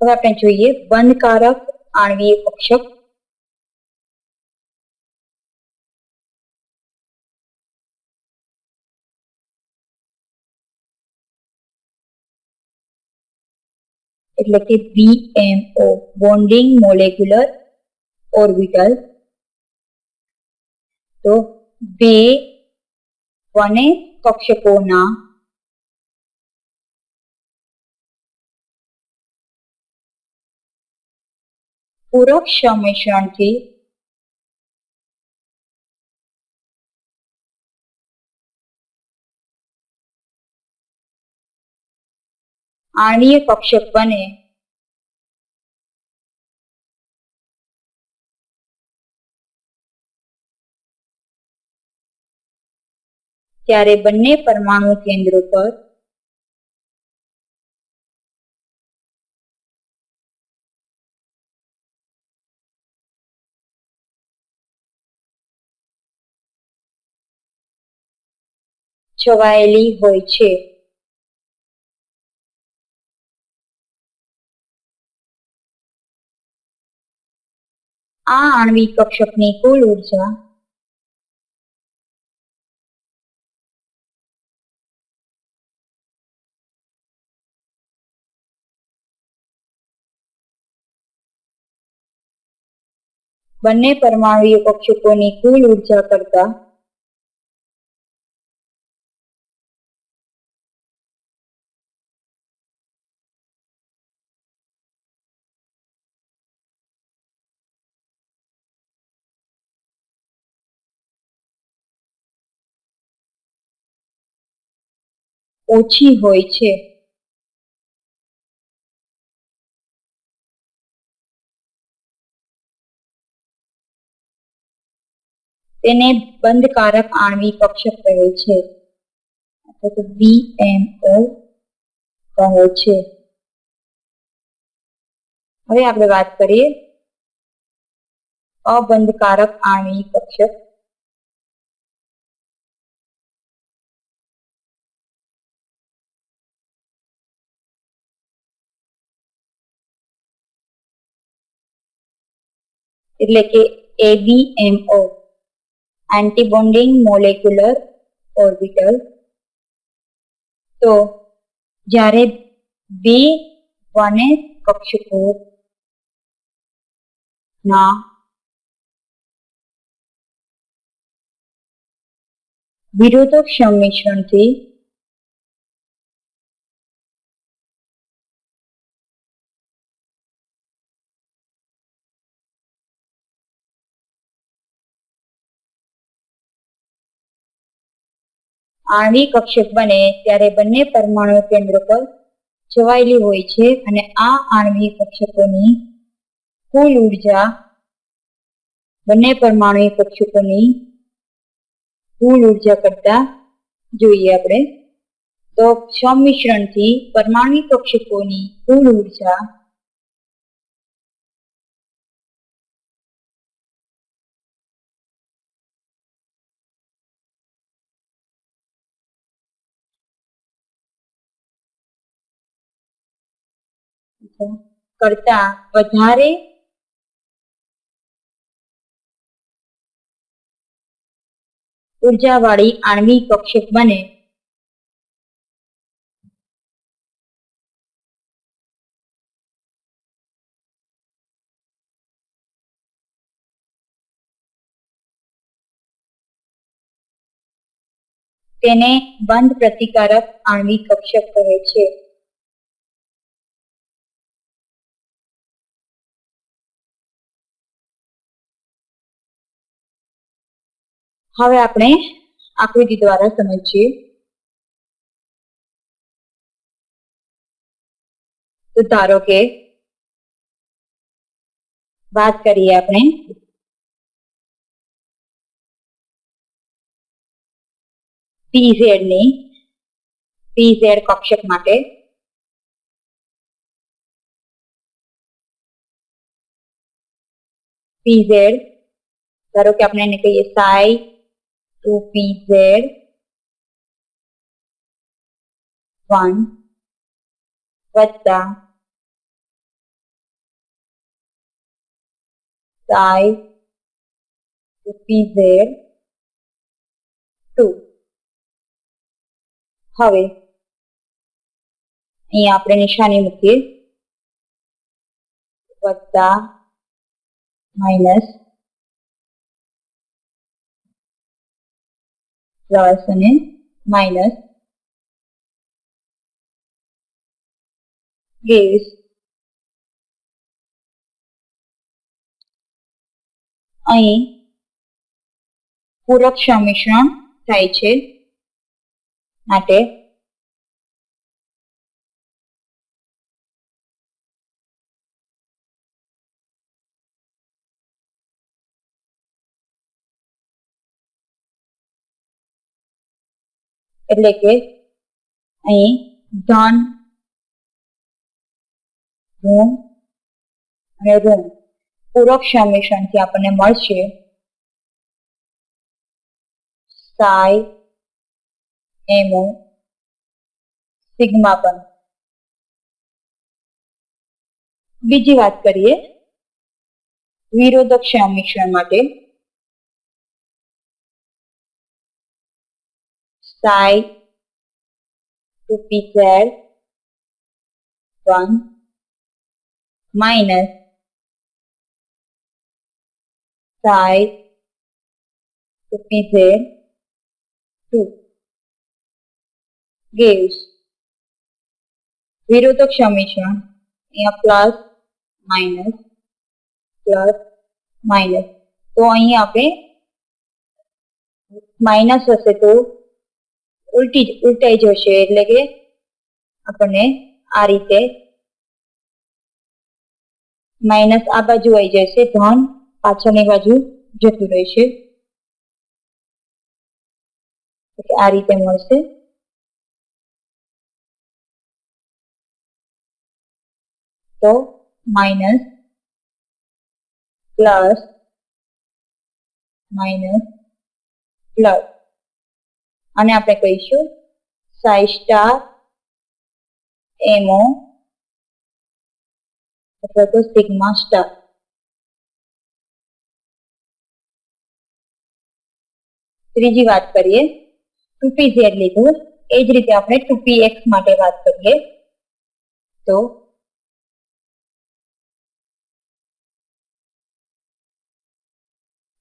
હવે આપણે જોઈએ બંધકારક આણ્વીય કક્ષક. એટલે કે BMO બોન્ડિંગ મોલેક્યુલર ઓર્બિટલ તો બે વને કક્ષકોના પૂરક સંમિશ્રણથી આણીય કક્ષક બને. ત્યારે બંને પરમાણુ કેન્દ્રો પર છવાયેલી હોય છે. આ આણ્વિક કક્ષકની કુલ ઊર્જા બંને પરમાણુ કક્ષકોની કુલ ઊર્જા કરતા ઓછી હોય છે. તેને બંધકારક આણવી કક્ષક કહે છે. અથવા તો BMO કહે છે. હવે આપણે વાત કરીએ. અબંધકારક આણવી કક્ષક એટલે કે એબીએમઓ એન્ટીબોન્ડિંગ મોલેક્યુલર ઓર્બિટલ તો જ્યારે બે વને કક્ષકો ના વિરોધક સંમિશ્રણથી આણ્વિક કક્ષક બને ત્યારે બંને પરમાણુ કેન્દ્ર પર છવાયેલી હોય છે અને આ આણ્વિક કક્ષકોની કુલ ઊર્જા બંને પરમાણુ કક્ષકોની કુલ ઊર્જા કરતા જોઈએ આપણે. તો સંમિશ્રણથી પરમાણુ કક્ષકોની કુલ ઊર્જા કરતા વધારે ઉર્જાવાળી આણવી કક્ષક બને. તેને બંધ પ્રતિકારક આણવી કક્ષક કહે છે. હવે આપણે આકૃતિ દ્વારા સમજીએ. તો ધારો કે વાત કરીએ આપણે. પીઝેડની પીઝેડ કક્ષક માટે. પીઝેડ ધારો કે આપણે એને કહીએ Sai to be there. One vata size to be there. Two હવે અહીંયા આપણે નિશાની મૂકીએ વત્તા માઇનસ પ્લસ અને માઇનસ gives અહીં પૂરક સંમિશ્રણ થાય છે. માટે એટલે કે અહીં ધન ઋણ અને ઋણ પૂરક સંમિશ્રણથી આપણને મળશે સાય એમો સિગ્મા પણ. બીજી વાત કરીએ વિરોધક સંમિશ્રણ માટે. Psi to pz 1 minus psi to pz 2 gives વિરોધક સમીકરણ અહીંયા પ્લસ માઇનસ પ્લસ માઇનસ તો અહીં આપણે માઇનસ હશે તો ઉલટી ઉલટાઈ જશે એટલે કે આપણને આ રીતે માઇનસ આ બાજુ આવી જશે, ધન પાછળની બાજુ જતું રહેશે. આ રીતે મળશે. તો માઇનસ પ્લસ માઇનસ પ્લસ. અને આપણે કહીશું સાઈ સ્ટાર, એમઓ, અથવા તો સિગ્મા સ્ટાર. ત્રીજી વાત કરીએ ટુપી ઝેડ લીધું, એ જ રીતે આપણે ટુપી એક્સ માટે વાત કરીએ, તો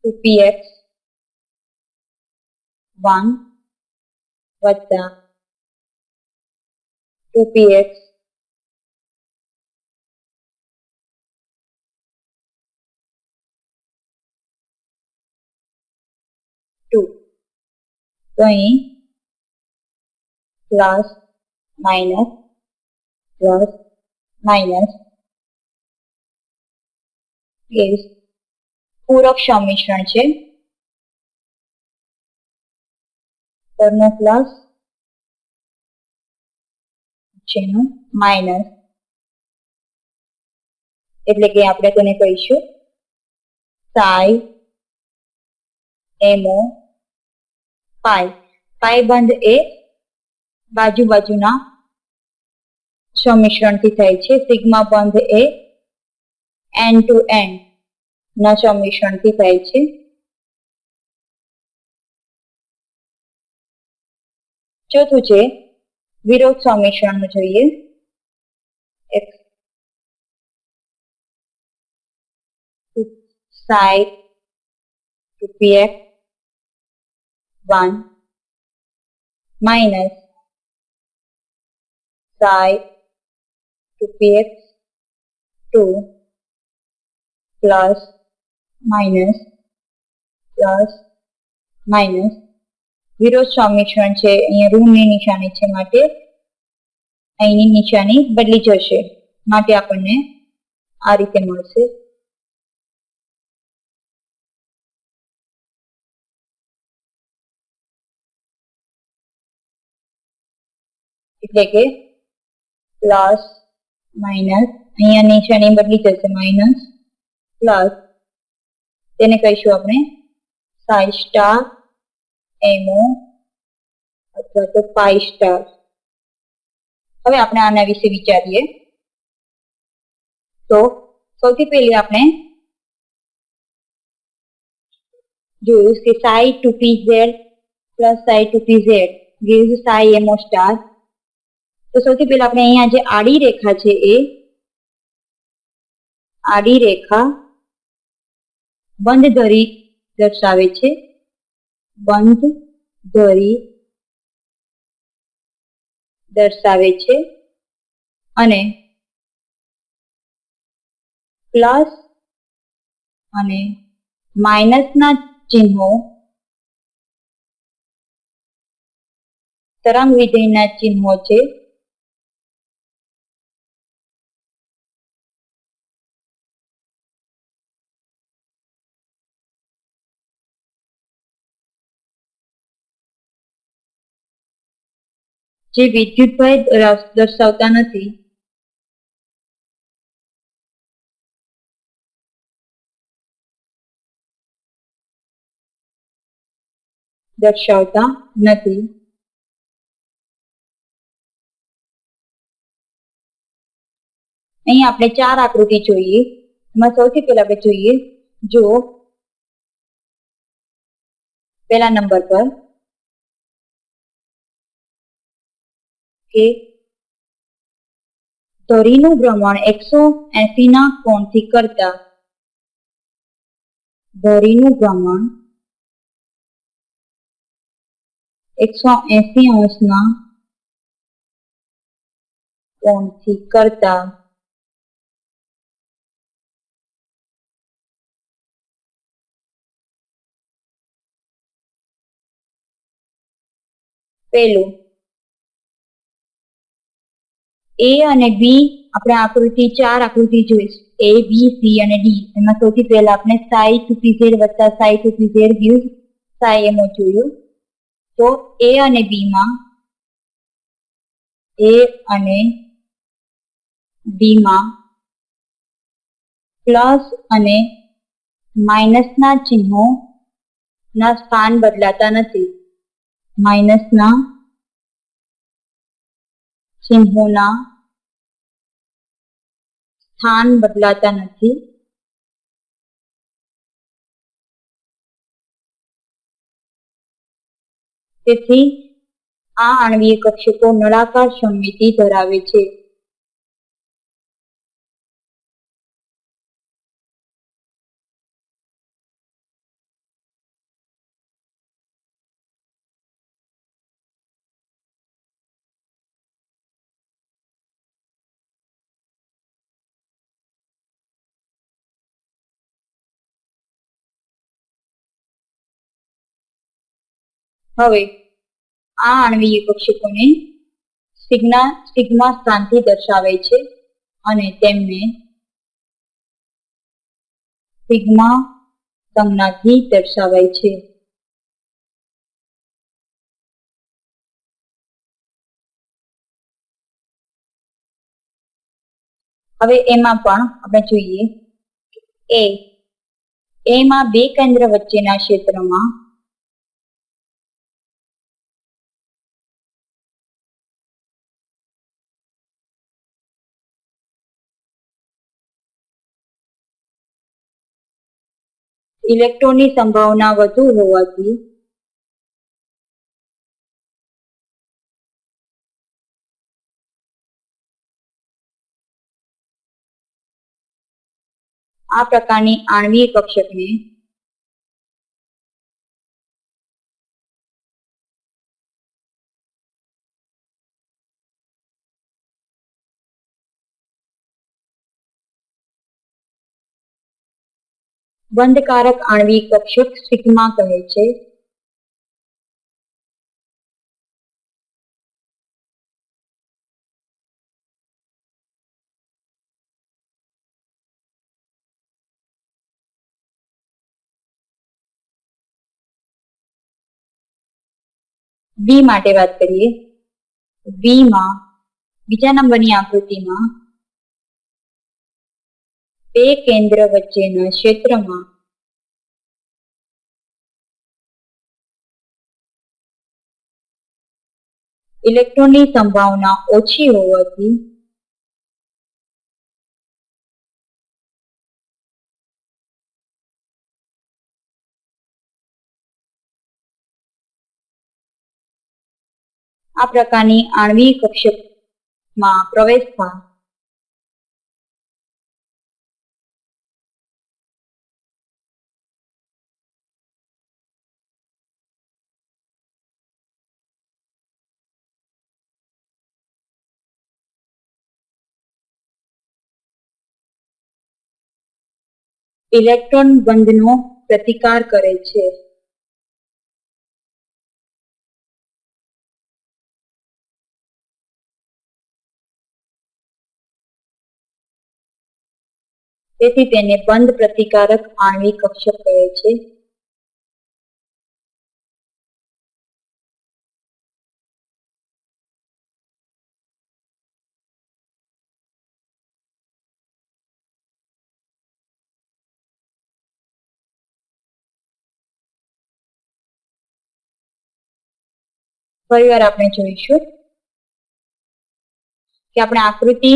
ટુપી એક્સ વન વત્તા ટુ એક્સ ટુ. તો અહીં પ્લસ માઇનસ પ્લસ માઇનસ પૂરક સંમિશ્રણ છે. પરનો પ્લસ જેનું માઇનસ. એટલે કે આપણે તેને કહીશું? સાઈ એમઓ પાઈ પાઈ બંધ એ બાજુ બાજુના સમિશ્રણથી થાય છે. સિગ્મા બંધ એ એન ટુ એન ના સમિશ્રણથી થાય છે. ચોથું છે વિરોધ સંમિશ્રણ જોઈએ x side to px 1 minus side to px 2 plus minus plus minus વિરોધ સંમિશ્રણ છે, અહીંયા ઋણની નિશાની છે માટે, અહીંની નિશાની બદલી જશે, માટે આપણને આ રીતે મળશે. એટલે કે, પ્લસ, માઇનસ, અહીંયા નિશાની બદલી જશે, માઇનસ, પ્લસ, તેને કહીશું આપણે સાઈ સ્ટાર એમઓ અથવા તો પાઈ સ્ટાર હવે આપણે આના વિશે વિચારીએ. તો સૌથી પહેલી આપણે જોયું કે psi two P Z plus psi two P Z gives psi MO star તો સૌથી પહેલા આપણે અહીંયા જે આડી રેખા છે એ આડી રેખા બંધ ધરી દર્શાવે છે. બંધ ધરી દર્શાવે છે અને પ્લસ અને માઇનસના ચિહ્નો તરંગ વિધેયના ચિહ્નો છે. જે વિદ્યુતભાઈ દર્શાવતા નથી. દર્શાવતા નથી. અહીં આપણે ચાર આકૃતિ જોઈએ. એમાં સૌથી પહેલા આપણે જોઈએ જો પહેલા નંબર પર. કે ધરીનું ભ્રમણ એકસો એસીના કોણથી કરતા ધરીનું ભ્રમણ એકસો એસી અંશના કોણથી કરતા પેલું એ અને બી આપણે આકૃતિ ચાર આકૃતિ જોઈશું. એ બી સી અને ડી એમાં સૌથી પહેલા આપણે સાઈ ટુ પી ઝેડ વત્તા psi two P Z gives psi MO જોયું. તો એ અને બી માં એ અને ડી માં પ્લસ અને માઇનસના ચિહ્નો ના સ્થાન બદલાતા નથી. માઇનસના ચિહ્નોના સ્થાન બદલાતા નથી તેથી આ આણવીય કક્ષકો નળાકાર સમમિતિ ધરાવે છે. હવે આ આણ્વીય કક્ષકોને સિગ્ના, સિગ્મા સ્થાનથી દર્શાવે છે અને તેમને સિગ્મા સંજ્ઞાથી દર્શાવાય છે. હવે એમાં પણ આપણે જોઈએ એ, એમાં બે કેન્દ્ર વચ્ચેના ક્ષેત્રમાં ઇલેક્ટ્રોનની સંભાવના વધુ હોવાથી આ પ્રકારની આણ્વીય કક્ષકને બંધકારક આણ્વીય કક્ષક સિગ્મા કહે છે. વી માટે વાત કરીએ. વીમાં બીજા નંબરની આકૃતિમાં તે કેન્દ્ર વચ્ચેના ક્ષેત્રમાં ઇલેક્ટ્રોનની સંભાવના ઓછી હોવાથી આ પ્રકારની આણ્વિક કક્ષકમાં પ્રવેશતા ઇલેક્ટ્રોન બંધનો પ્રતિકાર કરે છે. તેથી તેને બંધ પ્રતિકારક આણ્વિક કક્ષક કહે છે. ફરીવાર આપણે જોઈશું કે આપણે આકૃતિ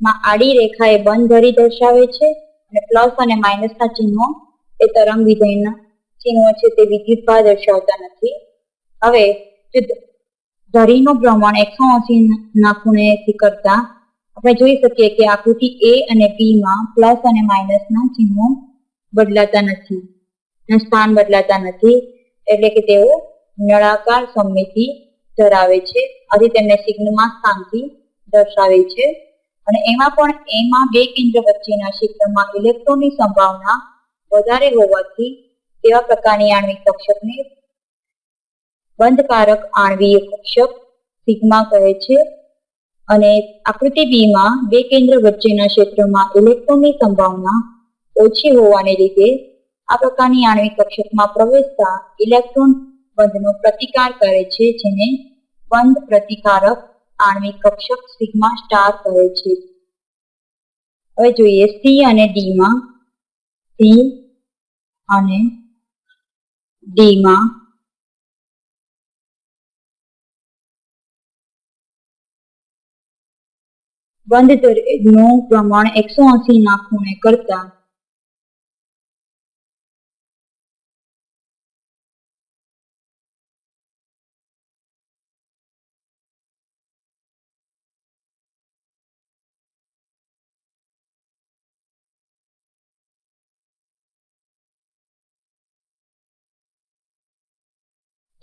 માં આડી રેખા એ બંધ ધરી દર્શાવે છે અને પ્લસ અને માઇનસ ના ચિહ્નો એ તરંગ વિધેયના ચિહ્નો છે તે વિદ્યુતભાર દર્શાવતા નથી. હવે ધરીનું ભ્રમણ એકસો એસી ના ખૂણેથી કરતા આપણે જોઈ શકીએ કે આકૃતિ એ અને બી માં પ્લસ અને માઇનસ ના ચિહ્નો બદલાતા નથી સ્થાન બદલાતા નથી. એટલે કે તેઓ નળાકાર સમમિતિ ધરાવે છે. આથી તેમને સિગ્નમાં શાંતિ દર્શાવે છે. અને એમાં પણ એમાં બે કેન્દ્ર વચ્ચેના ક્ષેત્રમાં ઇલેક્ટ્રોનની સંભાવના વધારે હોવાથી તેવા પ્રકારની આણ્વિક કક્ષકને બંધકારક આણ્વીય કક્ષક સિગ્મા કહે છે. અને આકૃતિ બીમાં બે કેન્દ્ર વચ્ચેના ક્ષેત્રમાં ઇલેક્ટ્રોનની સંભાવના ઓછી હોવાને લીધે આ પ્રકારની આણ્વિક કક્ષકમાં પ્રવેશતા ઇલેક્ટ્રોન બંધનો પ્રતિકાર કરે છે, જેને બંધ પ્રતિકારક આણ્વિક કક્ષક સિગ્મા સ્ટાર કહે છે. હવે જોઈએ સી અને ડી માં. સી અને ડી માં બંધનું પ્રમાણ એકસો ના ખૂણે કરતા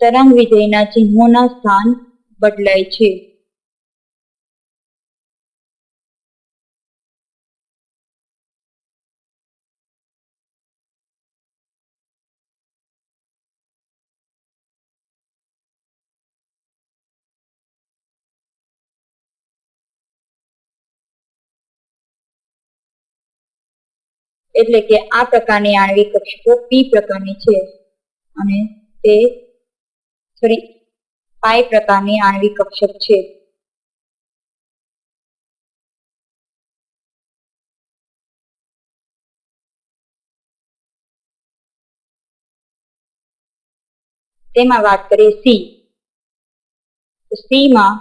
તરંગ વિધેયના ચિહ્નોના સ્થાન બદલાય છે. એટલે કે આ પ્રકારની આણ્વિક કક્ષકો પી પ્રકારની છે. અને તે સોરી પાઈ પ્રકારની આણ્વિક કક્ષક છે. તેમાં વાત કરીએ સી. સી માં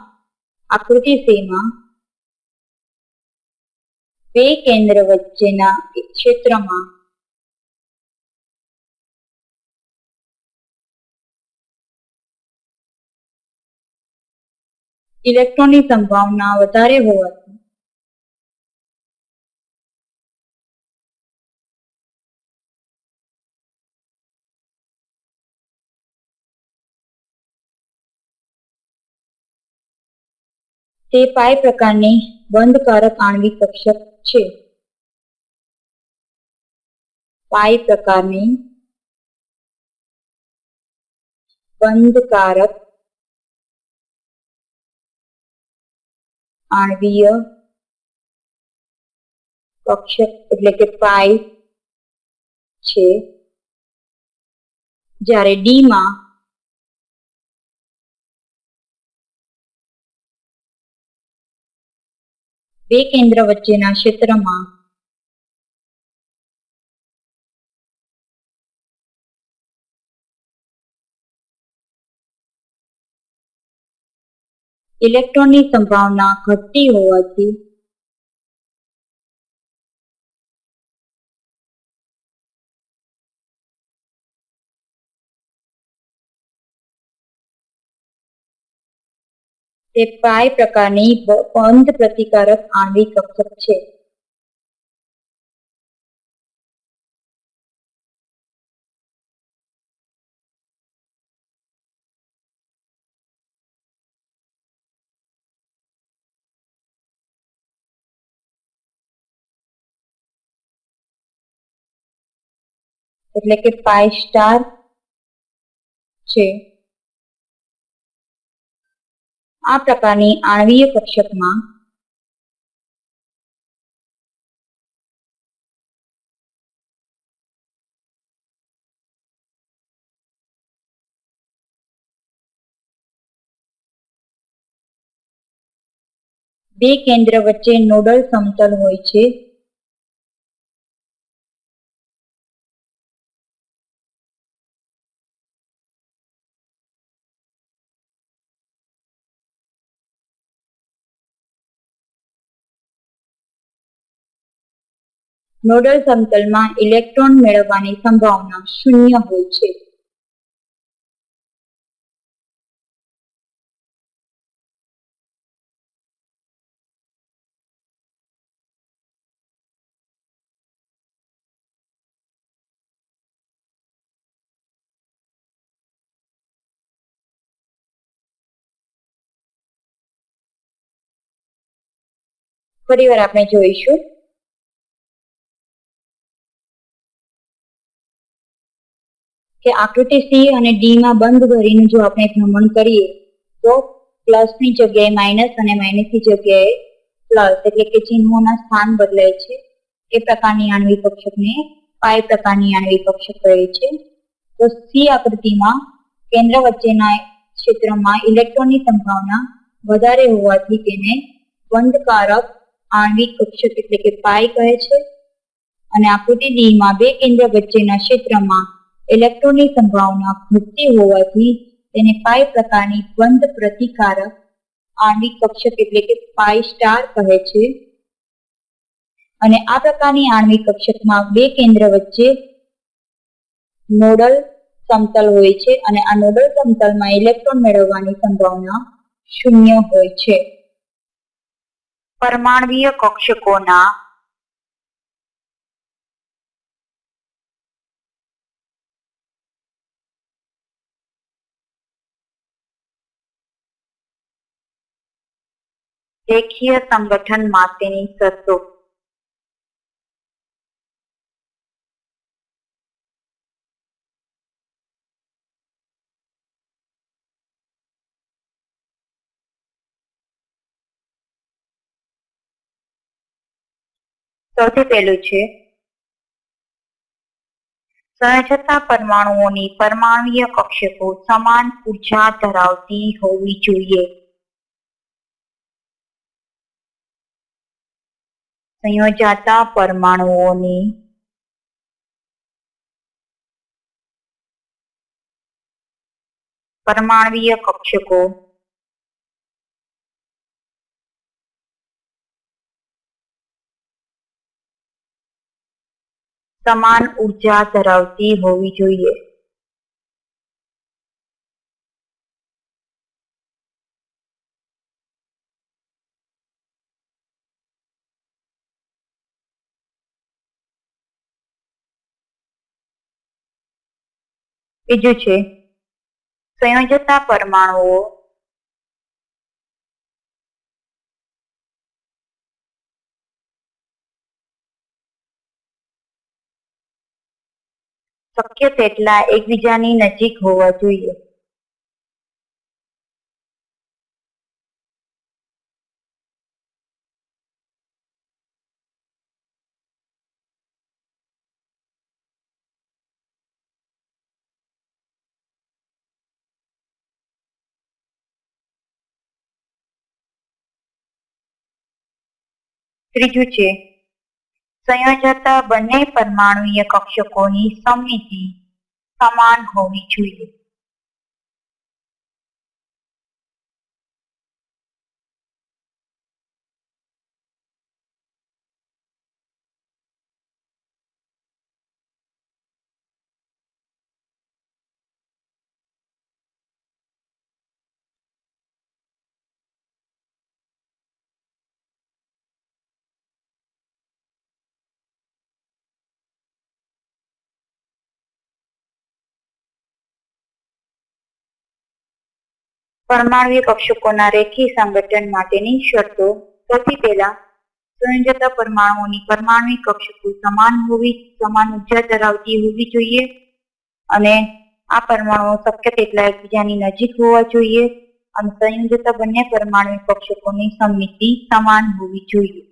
આકૃતિ સી માં બે કેન્દ્ર વચ્ચેના ક્ષેત્રમાં ઇલેક્ટ્રોનની સંભાવના વધારે હોવાથી. તે પાય પ્રકારની બંધકારક આણ્વિક કક્ષક છે. પાય પ્રકારની બંધકારક આણ્વીય કક્ષક એટલે કે પાઈ છે. જ્યારે ડી માં બે કેન્દ્ર વચ્ચેના ક્ષેત્રમાં ઇલેક્ટ્રોનની સંભાવના ઘટતી હોવાથી તે પાય પ્રકારની બંધ પ્રતિકારક આણ્વિક કક્ષક છે. એટલે કે ફાઈવ સ્ટાર છે. આ પ્રકારની આણવીય કક્ષકમાં બે કેન્દ્ર વચ્ચે નોડલ સમતલ હોય છે. નોડલ સમતલમાં ઇલેક્ટ્રોન મેળવવાની સંભાવના શૂન્ય હોય છે. ફરીવાર આપણે જોઈશું. કે આકૃતિ સી અને ડી માં બંધ ભરીને જો આપણે ભ્રમણ કરીએ, તો પ્લસની જગ્યાએ માઇનસ અને માઇનસની જગ્યાએ પ્લસ એટલે કે ચિહ્નોના સ્થાન બદલાય છે. એ પ્રકારની આણ્વિક કક્ષકને પાય પ્રકારની આણ્વિક કક્ષક કહે છે. તો સી આકૃતિમાં કેન્દ્ર વચ્ચેના ક્ષેત્રમાં ઇલેક્ટ્રોનની સંભાવના વધારે હોવાથી તેને બંધકારક આણ્વિક કક્ષક એટલે કે પાય કહે છે. અને આકૃતિ ડી માં બે કેન્દ્ર વચ્ચેના ક્ષેત્રમાં ઇલેક્ટ્રોનની સંભાવના ઘટતી હોવાથી તેને પાઈ પ્રકારની બંધ પ્રતિકારક આણ્વિક કક્ષક એટલે કે પાઈ સ્ટાર કહે છે. અને આ પ્રકારની આણ્વિક કક્ષકમાં બે કેન્દ્ર વચ્ચે નોડલ સમતલ હોય છે અને આ નોડલ સમતલમાં ઇલેક્ટ્રોન મેળવવાની સંભાવના શૂન્ય હોય છે. પરમાણ્વીય કક્ષકોના રેખીય સંગઠન માટેની શરતો. સૌથી પહેલું છે, સહજતા પરમાણુઓની પરમાણ્વીય કક્ષકો સમાન ઊર્જા ધરાવતી હોવી જોઈએ. સંયોજાતા પરમાણુઓની પરમાણ્વીય કક્ષકો સમાન ઊર્જા ધરાવતી હોવી જોઈએ. બીજું છે સંયોજકતા પરમાણુઓ શક્ય તેટલા એકબીજાની નજીક હોવા જોઈએ. ત્રીજું છે સંયોજતા બંને પરમાણુય કક્ષકોની સમમિતિ સમાન હોવી જોઈએ. પરમાણ્વીય કક્ષકોના રેખી સંગઠન માટેની શરતો. સૌથી પહેલા, સંયોજતા પરમાણુઓની પરમાણ્વીય કક્ષકો સમાન હોવી, સમાન ઊર્જા ધરાવતી હોવી જોઈએ અને આ પરમાણુઓ શક્ય તેટલા એકબીજાની નજીક હોવા જોઈએ અને સંયોજતા બંને પરમાણુ કક્ષકોની સમિતિ સમાન હોવી જોઈએ.